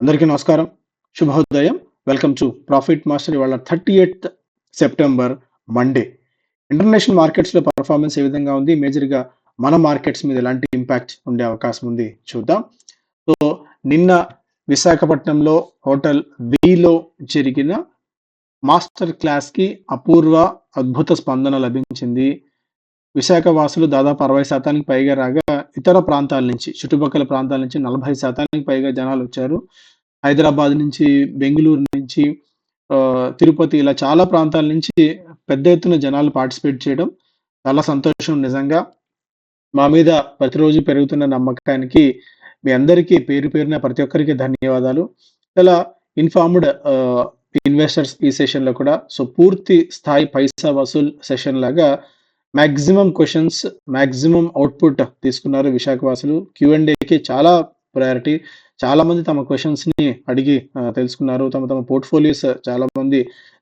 అందరికీ నమస్కారం. శుభోదయం. వెల్కమ్ టు ప్రాఫిట్ మాస్టర్ ఇవాళ thirty eighth September Monday international మార్కెట్స్లో పర్ఫార్మెన్స్ ఏ విధంగా ఉంది? మేజర్గా మన మార్కెట్స్ మీద ఎలాంటి ఇంపాక్ట్ ఉండే అవకాశం ఉంది? చూద్దాం. సో నిన్న విశాఖపట్నంలో హోటల్ విలో జరిగిన మాస్టర్ క్లాస్కి అపూర్వ అద్భుత స్పందన లభించింది. విశాఖ వాసులు దాదాపు అరవై శాతానికి పైగా రాగా ఇతర ప్రాంతాల నుంచి చుట్టుపక్కల ప్రాంతాల నుంచి నలభై శాతానికి పైగా జనాలు వచ్చారు. హైదరాబాద్ నుంచి బెంగళూరు నుంచి తిరుపతి ఇలా చాలా ప్రాంతాల నుంచి పెద్ద ఎత్తున జనాలు పార్టిసిపేట్ చేయడం చాలా సంతోషం నిజంగా. మా మీద ప్రతిరోజు పెరుగుతున్న నమ్మకానికి మీ అందరికీ పేరు పేరున ప్రతి ఒక్కరికి ధన్యవాదాలు. చాలా ఇన్ఫార్మ్డ్ ఇన్వెస్టర్స్ ఈ సెషన్లో కూడా సో పూర్తి స్థాయి పైసా వసూల్ సెషన్ లాగా మ్యాక్సిమం క్వశ్చన్స్ మ్యాక్సిమం అవుట్పుట్ తీసుకున్నారు విశాఖవాసులు. క్యూ అండ్కి చాలా ప్రయారిటీ చాలా మంది తమ క్వశ్చన్స్ని అడిగి తెలుసుకున్నారు. తమ తమ పోర్ట్ఫోలియోస్ చాలా మంది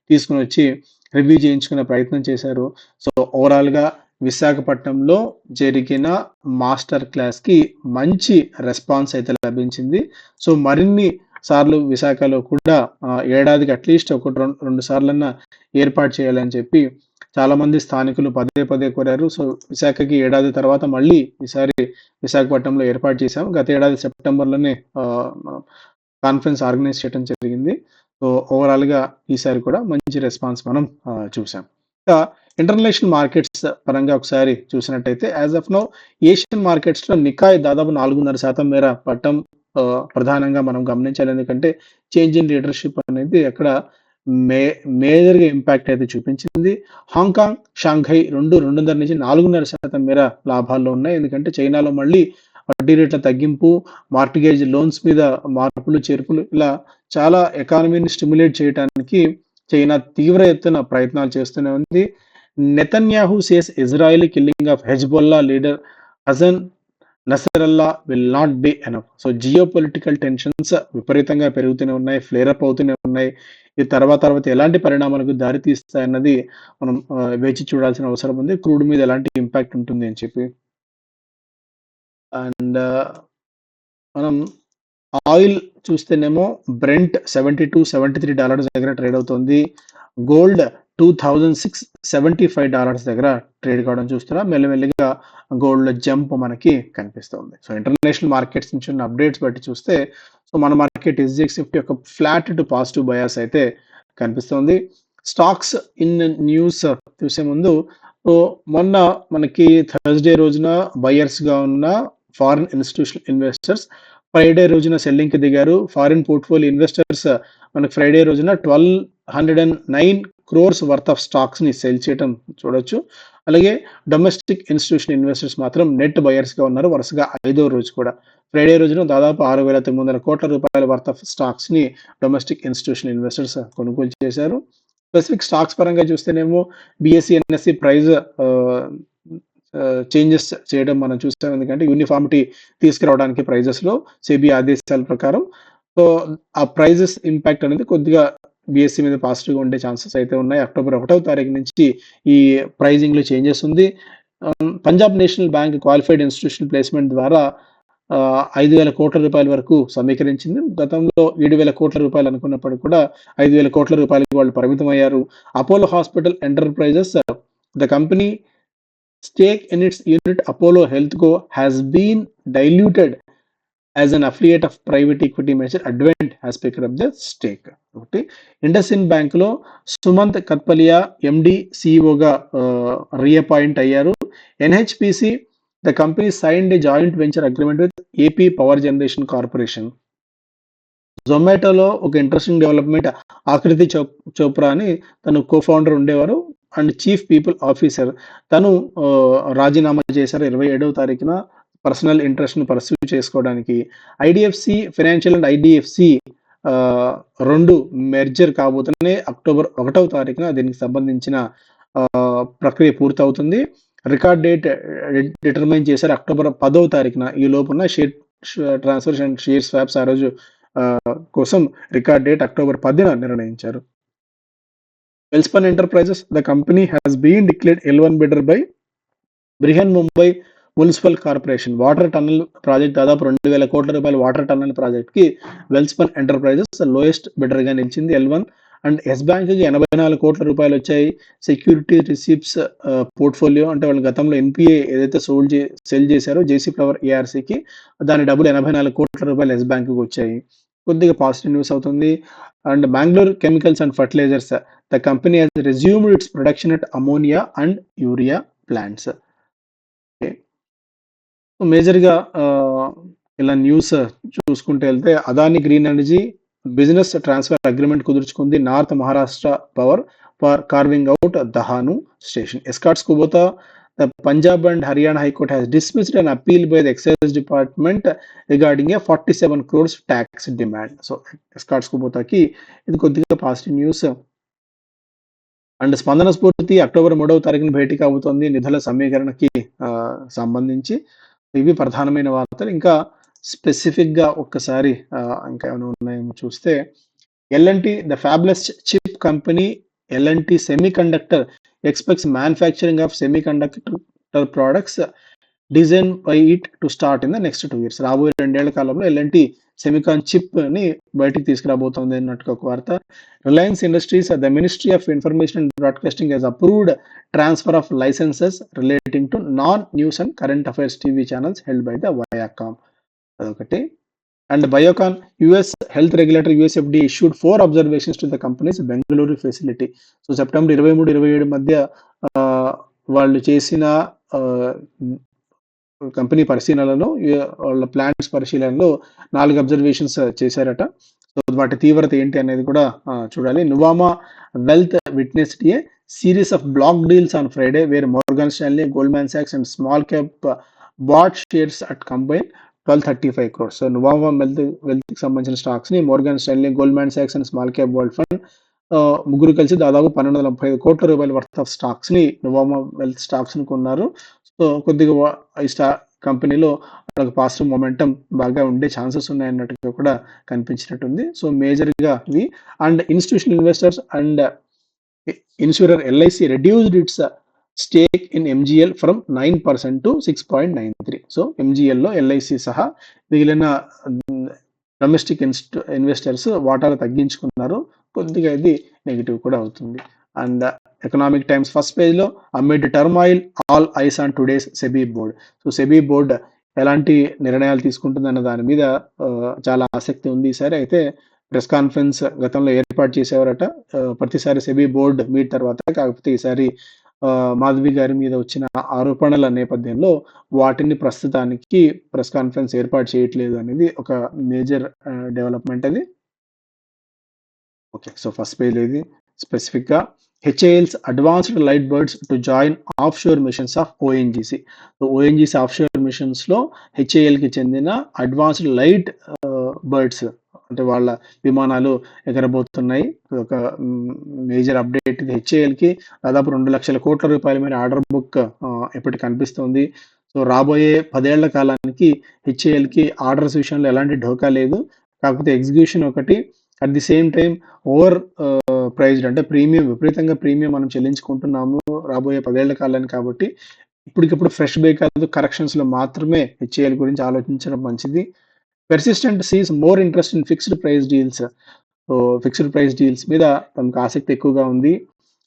తీసుకుని వచ్చి రివ్యూ చేయించుకునే ప్రయత్నం చేశారు. సో ఓవరాల్గా విశాఖపట్నంలో జరిగిన మాస్టర్ క్లాస్కి మంచి రెస్పాన్స్ అయితే లభించింది. సో మరిన్ని సార్లు విశాఖలో కూడా ఏడాదికి అట్లీస్ట్ ఒకటి రెండు రెండు సార్లన్నా ఏర్పాటు చేయాలని చెప్పి చాలా మంది స్థానికులు పదే పదే కోరారు. సో విశాఖకి ఏడాది తర్వాత మళ్ళీ ఈసారి విశాఖపట్నంలో ఏర్పాటు చేశాం గత ఏడాది సెప్టెంబర్లోనే కాన్ఫరెన్స్ ఆర్గనైజ్ చేయడం జరిగింది. సో ఓవరాల్గా ఈసారి కూడా మంచి రెస్పాన్స్ మనం చూసాం ఇంకా ఇంటర్నేషనల్ మార్కెట్స్ పరంగా ఒకసారి చూసినట్టయితే యాజ్ ఆఫ్ నో ఏషియన్ మార్కెట్స్లో నికాయ్ దాదాపు నాలుగున్నర శాతం మేర పట్టం ప్రధానంగా మనం గమనించాలి. ఎందుకంటే చేంజ్ ఇన్ లీడర్షిప్ అనేది అక్కడ మే మేజర్గా ఇంపాక్ట్ అయితే చూపించింది. హాంకాంగ్ షాంఘై రెండు రెండున్నర నుంచి నాలుగున్నర శాతం మేర లాభాల్లో ఉన్నాయి. ఎందుకంటే చైనాలో మళ్ళీ వడ్డీ రేట్ల తగ్గింపు మార్టిగేజ్ లోన్స్ మీద మార్పులు చేర్పులు ఇలా చాలా ఎకానమీని స్టిమ్యులేట్ చేయడానికి చైనా తీవ్ర ఎత్తున ప్రయత్నాలు చేస్తూనే ఉంది. Netanyahu says Israel killing of Hezbollah leader Hassan Nasrallah will not be enough so geo political tensions విపరీతంగా పెరుగుతూనే ఉన్నాయి ఫ్లేరప్ అవుతూనే ఉన్నాయి. ఈ తర్వాత తర్వాత ఎలాంటి పరిణామాలకు దారి తీస్తాయన్నది మనం వేచి చూడాల్సిన అవసరం ఉంది. క్రూడ్ మీద ఎలాంటి ఇంపాక్ట్ ఉంటుంది అని చెప్పి. అండ్ uh, మనం ఆయిల్ చూస్తేనేమో Brent seventy two seventy three dollars దగ్గర ట్రేడ్ అవుతుంది. Gold two thousand six seventy five dollars దగ్గర ట్రేడ్ కావడం చూస్తున్నాం. మెల్లమెల్లిగా గోల్డ్ జంప్ మనకి కనిపిస్తుంది. సో ఇంటర్నేషనల్ మార్కెట్స్ నుంచి ఉన్న అప్డేట్స్ బట్టి చూస్తే సో మన మార్కెట్ ఎస్జిఎక్స్ నిఫ్టీ ఒక ఫ్లాట్ టు పాజిటివ్ బయాస్ అయితే కనిపిస్తుంది. స్టాక్స్ ఇన్ న్యూస్ చూసే ముందు సో మొన్న మనకి థర్స్డే రోజున బయర్స్గా ఉన్న ఫారిన్ ఇన్స్టిట్యూషనల్ ఇన్వెస్టర్స్ ఫ్రైడే రోజున సెల్లింగ్కి దిగారు. ఫారిన్ పోర్ట్ఫోలియో ఇన్వెస్టర్స్ మనకి ఫ్రైడే రోజున twelve hundred and nine crores worth of స్టాక్స్ని sell చేయడం చూడొచ్చు. అలాగే డొమెస్టిక్ ఇన్స్టిట్యూషన్ ఇన్వెస్టర్స్ మాత్రం నెట్ బయర్స్గా ఉన్నారు. వరుసగా ఐదో రోజు కూడా. ఫ్రైడే రోజున దాదాపు ఆరు వేల తొమ్మిది వందల కోట్ల రూపాయల వర్త్ ఆఫ్ స్టాక్స్ని డొమెస్టిక్ ఇన్స్టిట్యూషన్ ఇన్వెస్టర్స్ కొనుగోలు చేశారు. స్పెసిఫిక్ స్టాక్స్ పరంగా చూస్తేనేమో బిఎస్సి ఎన్ఎస్సి ప్రైజ్ చేంజెస్ చేయడం మనం చూస్తాం. ఎందుకంటే యూనిఫామిటీ తీసుకురావడానికి ప్రైజెస్లో సెబీ ఆదేశాల ప్రకారం. సో ఆ ప్రైజెస్ ఇంపాక్ట్ అనేది కొద్దిగా బిఎస్సి మీద పాజిటివ్గా ఉండే ఛాన్సెస్ అయితే ఉన్నాయి. అక్టోబర్ ఒకటవ తారీఖు నుంచి ఈ ప్రైజింగ్లో చేంజెస్ ఉంది. Punjab National Bank qualified institution placement ద్వారా ఐదు వేల కోట్ల రూపాయల వరకు సమీకరించింది. గతంలో ఏడు వేల కోట్ల రూపాయలు అనుకున్నప్పుడు కూడా ఐదు వేల కోట్ల రూపాయలకి వాళ్ళు పరిమితం అయ్యారు. Apollo Hospital Enterprises the company stake in its unit Apollo Health Co has been diluted as an affiliate of private equity manager Advent has picked up the stake ఒకటి IndusInd bank Sumant Kathpalia MD సిఇఓగా reappoint అయ్యారు. NHPC the company signed joint venture agreement with AP power generation corporation జొమాటోలో ఒక interesting development ఆకృతి చో చోప్రా అని తను cofounder ఉండేవారు and chief people officer తను రాజీనామా చేశారు ఇరవై ఏడవ తారీఖున. పర్సనల్ ఇంట్రెస్ట్ను పర్సూ చేసుకోవడానికి ఐడిఎఫ్సి ఫైనాన్షియల్ అండ్ ఐడిఎఫ్సి రెండు మెర్జర్ కాబోతున్నాయి అక్టోబర్ ఒకటవ తారీఖున దీనికి సంబంధించిన ఆ, ప్రక్రియ పూర్తవుతుంది. రికార్డ్ డేట్ డిటర్మైన్ చేశారు అక్టోబర్ పదవ తారీఖున. ఈ లోపున share transfer and share swaps ఆ రోజు కోసం రికార్డ్ డేట్ అక్టోబర్ పదిన నిర్ణయించారు. Welspun Enterprises the company has been declared L one bidder by Brihanmumbai municipal corporation. Water tunnel project దాదాపు రెండు వేల కోట్ల రూపాయల వాటర్ టన్నల్ ప్రాజెక్ట్కి వెల్స్పన్ ఎంటర్ప్రైజెస్ లోయెస్ట్ బెటర్గా నిలిచింది. ఎల్ వన్ అండ్ ఎస్ బ్యాంక్కి ఎనభై నాలుగు కోట్ల రూపాయలు వచ్చాయి. సెక్యూరిటీ రిసీప్ట్స్ పోర్ట్ఫోలియో అంటే వాళ్ళు గతంలో ఎన్పిఏ ఏదైతే సోల్డ్ చే సెల్ చేశారో జేసీ ఫ్లవర్ ఏఆర్సీకి దాని డబ్బులు ఎనభై నాలుగు కోట్ల రూపాయలు ఎస్ బ్యాంక్కి వచ్చాయి. కొద్దిగా పాజిటివ్ న్యూస్ అవుతుంది. And Bengaluru chemicals and fertilizers the company has resumed its production at ammonia and urea plants మేజర్గా ఇలా న్యూస్ చూసుకుంటే వెళ్తే Adani green energy business transfer agreement కుదుర్చుకుంది north Maharashtra power for carving out Dahanu station. Escorts Kubota the Punjab and Haryana high court has dismissed an appeal by the excise department regarding a forty seven crores tax demand so Escorts కుబోతాకి ఇది కొద్దిగా positive news and స్పందన స్ఫూర్తి October మూడవ తారీఖున భేటీ కాబోతోంది నిధుల సమీకరణకి సంబంధించి. ఇవి ప్రధానమైన వార్తలు. ఇంకా స్పెసిఫిక్గా ఒక్కసారి ఇంకా ఏమైనా ఉన్నాయేమో చూస్తే L and T the fabless chip company L and T semiconductor expects manufacturing of semiconductor products design by it to start in the next two years రాబోయే రెండేళ్ళ కాలంలో ఎల్ఎన్టి సెమికాన్ చిప్ని బయటికి తీసుకురాబోతోంది అన్నట్టుగా ఒక వార్త. Reliance Industries the ministry of information and broadcasting has approved transfer of licences relating to non news and current affairs TV channels held by the Viacom అదొకటి. And Biocon US health regulator USFDA issued four observations to the company's Bengaluru facility so September ఇరవై మూడు ఇరవై ఏడు మధ్య వాళ్ళు చేసిన company పరిశీలనలో వాళ్ళ ప్లాంట్స్ పరిశీలనలో నాలుగు అబ్జర్వేషన్స్ చేశారట. సో వాటి తీవ్రత ఏంటి అనేది కూడా చూడాలి. Nuvama wealth witness a series of block deals on Friday where Morgan Stanley Goldman socks and small cap bought shares at combined twelve thirty five crores so Nuvama wealth వెల్త్కి సంబంధించిన స్టాక్స్ని Morgan Stanley Goldman socks and small cap world fund ముగ్గురు కలిసి దాదాపు పన్నెండు వందల ముప్పై ఐదు కోట్ల రూపాయల వర్త్ ఆఫ్ స్టాక్స్ని నువామా వెల్త్ స్టాక్స్ని కొన్నారు. సో కొద్దిగా ఈ స్టా కంపెనీలో వాళ్ళకి పాజిటివ్ మొమెంటం బాగా ఉండే ఛాన్సెస్ ఉన్నాయన్నట్టుగా కూడా కనిపించినట్టుంది. సో మేజర్గా ఇవి. And institutional investors and insurer LIC reduced its stake in MGL from nine percent to six point nine three. So ఎంజిఎల్లో LIC సహా మిగిలిన డొమెస్టిక్ ఇన్స్టు ఇన్వెస్టర్స్ వాటాలు తగ్గించుకున్నారు. కొద్దిగా ఇది నెగిటివ్ కూడా అవుతుంది. అండ్ ఎకనామిక్ టైమ్స్ ఫస్ట్ పేజ్లో amid turmoil all eyes on today's SEBI board so SEBI board ఎలాంటి నిర్ణయాలు తీసుకుంటుందన్న దాని మీద చాలా ఆసక్తి ఉంది. ఈసారి అయితే ప్రెస్ కాన్ఫరెన్స్ గతంలో ఏర్పాటు చేసేవారట. ప్రతిసారి సెబీ బోర్డ్ మీట్ తర్వాత కాకపోతే ఈసారి మాధవి గారి మీద వచ్చిన ఆరోపణల నేపథ్యంలో వాటిని ప్రస్తుతానికి ప్రెస్ కాన్ఫరెన్స్ ఏర్పాటు చేయట్లేదు అనేది ఒక మేజర్ డెవలప్మెంట్ అది. ఓకే సో ఫస్ట్ పేజ్ ఇది. స్పెసిఫిక్గా HAL's advanced light birds to join offshore missions of ONGC so ONGC offshore మిషన్స్లో హెచ్ఏఎల్కి చెందిన అడ్వాన్స్డ్ లైట్ బర్డ్స్ అంటే వాళ్ళ విమానాలు ఎగరబోతున్నాయి. ఒక మేజర్ అప్డేట్ ఇది హెచ్ఏఎల్కి దాదాపు రెండు లక్షల కోట్ల రూపాయల మీద ఆర్డర్ బుక్ uh, ఇప్పటికి కనిపిస్తుంది. సో రాబోయే పదేళ్ళ కాలానికి హెచ్ఏఎల్కి ఆర్డర్స్ విషయంలో ఎలాంటి ఢోకా లేదు. కాకపోతే ఎగ్జిక్యూషన్ ఒకటి at the same time over priced అంటే ప్రీమియం విపరీతంగా ప్రీమియం మనం చెల్లించుకుంటున్నాము రాబోయే పదేళ్ళ కాలాన్ని కాబట్టి ఇప్పటికిప్పుడు ఫ్రెష్ బే కాదు కరెక్షన్స్లో మాత్రమే హెచ్ఏఎల్ గురించి ఆలోచించడం మంచిది. Persistent sees more interest in fixed price deals so fixed price deals మీద తమకు ఆసక్తి ఎక్కువగా ఉంది.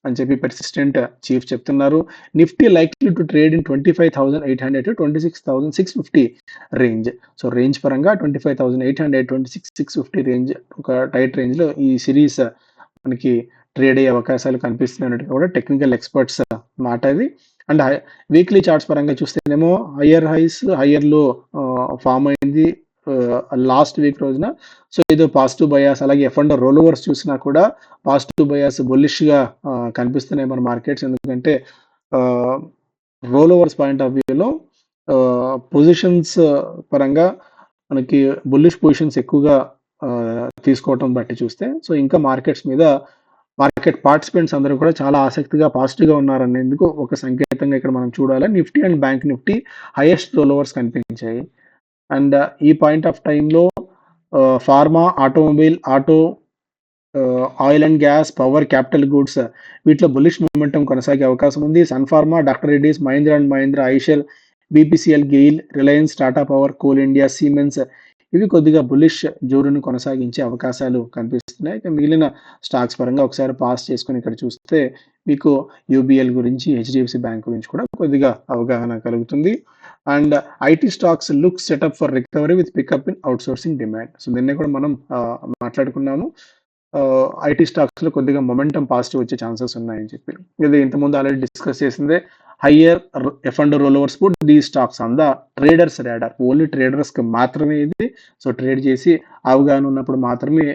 అని చెప్పి పెర్సిస్టెంట్ చీఫ్ చెప్తున్నారు. Nifty likely to trade in twenty five thousand eight hundred to twenty six thousand six fifty range so range పరంగా twenty five thousand eight hundred twenty six six fifty range ఒక tight రేంజ్లో ఈ series మనకి trade అయ్యే అవకాశాలు కనిపిస్తున్నట్టు కూడా technical experts మాట అది. అండ్ వీక్లీ చార్ట్స్ పరంగా చూస్తేనేమో హయ్యర్ హైస్ హయ్యర్లో ఫామ్ అయింది. లాస్ట్ వీక్ రోజున. సో ఇది పాజిటివ్ బయాస్ అలాగే ఎఫ్ అండ్ రోల్ ఓవర్స్ చూసినా కూడా పాజిటివ్ బయాస్ బుల్లిష్గా కనిపిస్తున్నాయి మన మార్కెట్స్ ఎందుకంటే రోల్ ఓవర్స్ పాయింట్ ఆఫ్ వ్యూలో పొజిషన్స్ పరంగా మనకి బుల్లిష్ పొజిషన్స్ ఎక్కువగా తీసుకోవటం బట్టి చూస్తే సో ఇంకా మార్కెట్స్ మీద మార్కెట్ పార్టిసిపెంట్స్ అందరూ కూడా చాలా ఆసక్తిగా పాజిటివ్గా ఉన్నారనేందుకు ఒక సంకేతంగా ఇక్కడ మనం చూడాలి. Nifty and bank Nifty highest rollovers కనిపించాయి. అండ్ ఈ పాయింట్ ఆఫ్ టైంలో pharma automobile auto oil and gas power capital goods వీటిలో బులిష్ మూమెంటం కొనసాగే అవకాశం ఉంది Sun Pharma doctor Reddy's Mahindra and Mahindra Eicher BPCL, GAIL, Reliance, Tata Power, Coal India, Siemens ఇవి కొద్దిగా bullish జోరును కొనసాగించే అవకాశాలు కనిపిస్తున్నాయి. ఇక మిగిలిన స్టాక్స్ పరంగా ఒకసారి పాస్ చేసుకుని ఇక్కడ చూస్తే మీకు యూబీఎల్ గురించి, హెచ్డిఎఫ్సి బ్యాంక్ గురించి కూడా కొద్దిగా అవగాహన కలుగుతుంది. And IT stocks look setup for recovery with pickup in outsourcing demand. So నిన్నే కూడా మనం మాట్లాడుకున్నాము. ఐటీ ఐటీ స్టాక్స్‌లో కొద్దిగా మొమెంటమ్ పాజిటివ్ వచ్చే ఛాన్సెస్ ఉన్నాయని చెప్పి. ఇది ఇంతకుముందు ఆల్రెడీ డిస్కస్ చేసిందే. Higher F and rollovers put the stocks on the traders radar only ట్రేడర్స్‌కి మాత్రమే ఇది. సో ట్రేడ్ చేసి అవగాహన ఉన్నప్పుడు మాత్రమే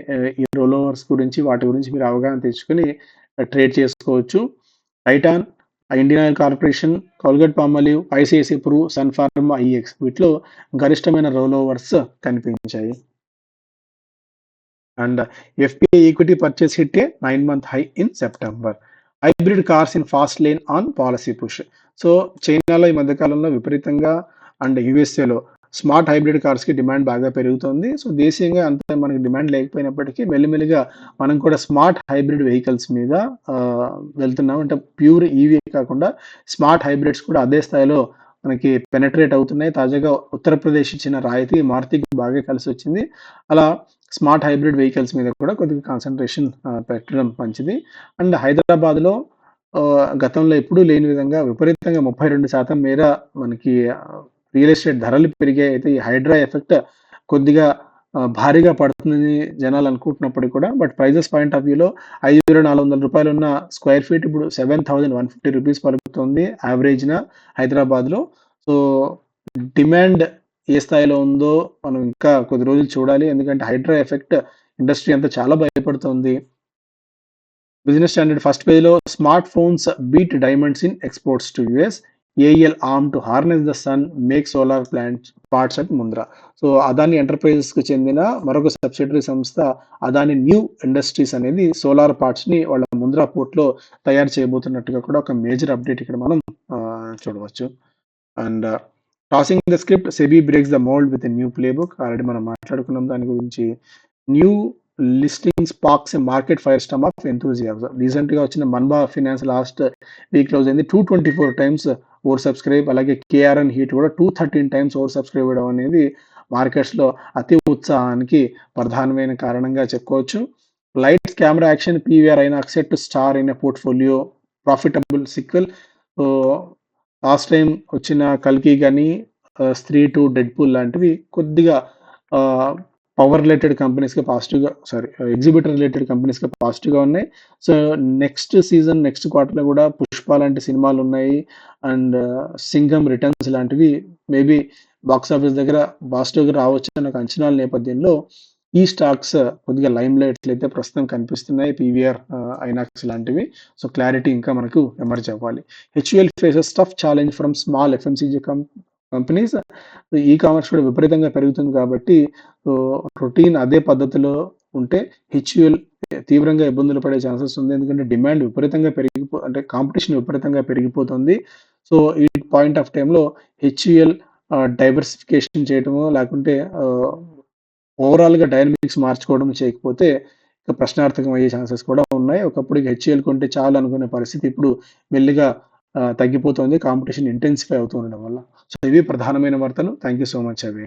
ఈ రోల్ ఓవర్స్ గురించి వాటి గురించి మీరు అవగాహన తెచ్చుకొని ట్రేడ్ చేసుకోవచ్చు. Titan, Indian oil corporation, Colgate Palmolive ICICI ప్రూ, sun pharma, ఈఎక్స్ వీటిలో గరిష్టమైన రోల్ ఓవర్స్ కనిపించాయి. And FPI equity purchase hit a nine month high in September. Hybrid cars in fast lane on policy push. So చైనాలో ఈ మధ్యకాలంలో విపరీతంగా and యుఎస్ఏలో smart hybrid కార్స్‌కి డిమాండ్ బాగా పెరుగుతోంది. సో దేశీయంగా అంత మనకి డిమాండ్ లేకపోయినప్పటికీ మెల్లిమెల్లిగా మనం కూడా స్మార్ట్ హైబ్రిడ్ వెహికల్స్ మీద వెళ్తున్నాం. అంటే ప్యూర్ ఈవీ కాకుండా స్మార్ట్ హైబ్రిడ్స్ కూడా అదే స్థాయిలో మనకి పెనట్రేట్ అవుతున్నాయి. తాజాగా ఉత్తరప్రదేశ్ ఇచ్చిన రాయితీ మారుతికి బాగా కలిసి వచ్చింది అలా స్మార్ట్ హైబ్రిడ్ వెహికల్స్ మీద కూడా కొద్దిగా కాన్సన్ట్రేషన్ పెట్టడం మంచిది. అండ్ హైదరాబాద్‌లో గతంలో ఎప్పుడూ లేని విధంగా విపరీతంగా 32% మేర మనకి రియల్ ఎస్టేట్ ధరలు పెరిగాయి. అయితే ఈ హైడ్రా ఎఫెక్ట్ కొద్దిగా భారీగా పడుతుందని జనాలు అనుకుంటున్నప్పటికీ కూడా బట్ ప్రైజెస్ పాయింట్ ఆఫ్ వ్యూలో ఐదు వేల నాలుగు వందల రూపాయలు ఉన్న స్క్వేర్ ఫీట్ ఇప్పుడు రూ. 7,150 పలుకుతుంది యావరేజ్‌న హైదరాబాద్‌లో. సో డిమాండ్ ఏ స్థాయిలో ఉందో మనం ఇంకా కొద్ది రోజులు చూడాలి. ఎందుకంటే హైడ్రా ఎఫెక్ట్ ఇండస్ట్రీ అంతా చాలా భయపడుతుంది బిజినెస్ స్టాండర్డ్ ఫస్ట్ పేజ్‌లో smartphones beat diamonds in exports to US. AL arm to harness the sun make solar plants parts at Mundra. So Adani ఎంటర్‌ప్రైజెస్‌కి చెందిన మరొక సబ్సిడరీ సంస్థ అదాని న్యూ ఇండస్ట్రీస్ అనేది సోలార్ పార్ట్స్‌ని వాళ్ళ ముంద్రా పోర్ట్‌లో తయారు చేయబోతున్నట్టుగా కూడా ఒక మేజర్ అప్డేట్ ఇక్కడ మనం చూడవచ్చు. And tossing the script SEBI breaks the mould with new playbook already మనం మాట్లాడుకున్నాం దాని గురించి. New listing SPACs market firestorm of enthusiasm. రీసెంట్‌గా వచ్చిన Manba finance last week close అయింది. 224 టైమ్స్ ఓవర్ సబ్‌స్క్రైబ్ అలాగే కేఆర్ఎన్ హీట్ కూడా 213 టైమ్స్ ఓవర్ సబ్‌స్క్రైబ్ అవ్వడం అనేది మార్కెట్స్‌లో అతి ఉత్సాహానికి ప్రధానమైన కారణంగా చెప్పుకోవచ్చు. లైట్స్ కెమెరా యాక్షన్ పీవీఆర్ అయిన అక్సెట్ స్టార్ అయిన portfolio profitable sequel last time వచ్చిన 'కల్కి' కానీ స్త్రీ 'స్త్రీ 2', 'డెడ్‌పూల్' లాంటివి కొద్దిగా uh, పవర్ రిలేటెడ్ కంపెనీస్‌కి పాజిటివ్‌గా సారీ ఎగ్జిబిటర్ రిలేటెడ్ కంపెనీస్‌కి పాజిటివ్‌గా ఉన్నాయి. సో నెక్స్ట్ సీజన్ నెక్స్ట్ క్వార్టర్‌లో కూడా 'పుష్ప' లాంటి సినిమాలు ఉన్నాయి అండ్ సింగం రిటర్న్స్' లాంటివి మేబీ బాక్స్ ఆఫీస్ దగ్గర పాజిటివ్‌గా రావచ్చన్న ఒక అంచనాల నేపథ్యంలో ఈ స్టాక్స్ కొద్దిగా లైమ్ లైట్‌లో అయితే ప్రస్తుతం కనిపిస్తున్నాయి. పీవీఆర్ ఐనాక్స్ uh, లాంటివి. సో క్లారిటీ ఇంకా మనకు ఎమర్జ్ అవ్వాలి. HUL faces tough challenge from small FMCG com companies. Ecommerce కూడా విపరీతంగా పెరుగుతుంది కాబట్టి రొటీన్ అదే పద్ధతిలో ఉంటే హెచ్యుఎల్ తీవ్రంగా ఇబ్బందులు పడే ఛాన్సెస్ ఉంది. ఎందుకంటే డిమాండ్ విపరీతంగా పెరిగిపో అంటే కాంపిటీషన్ విపరీతంగా పెరిగిపోతుంది. సో ఈ పాయింట్ ఆఫ్ టైంలో హెచ్యుఎల్ డైవర్సిఫికేషన్ చేయటము లేకుంటే ఓవరాల్‌గా డైనమిక్స్ మార్చుకోవడం చేయకపోతే ఇక ప్రశ్నార్థకం అయ్యే ఛాన్సెస్ కూడా ఉన్నాయి. ఒకప్పుడు హెచ్‌యూఎల్ కొంటే చాలు అనుకునే పరిస్థితి ఇప్పుడు మెల్లిగా తగ్గిపోతుంది కాంపిటీషన్ ఇంటెన్సిఫై అవుతూ ఉండడం వల్ల. సో ఇవి ప్రధానమైన వార్తలు. థ్యాంక్ యూ సో మచ్ అవి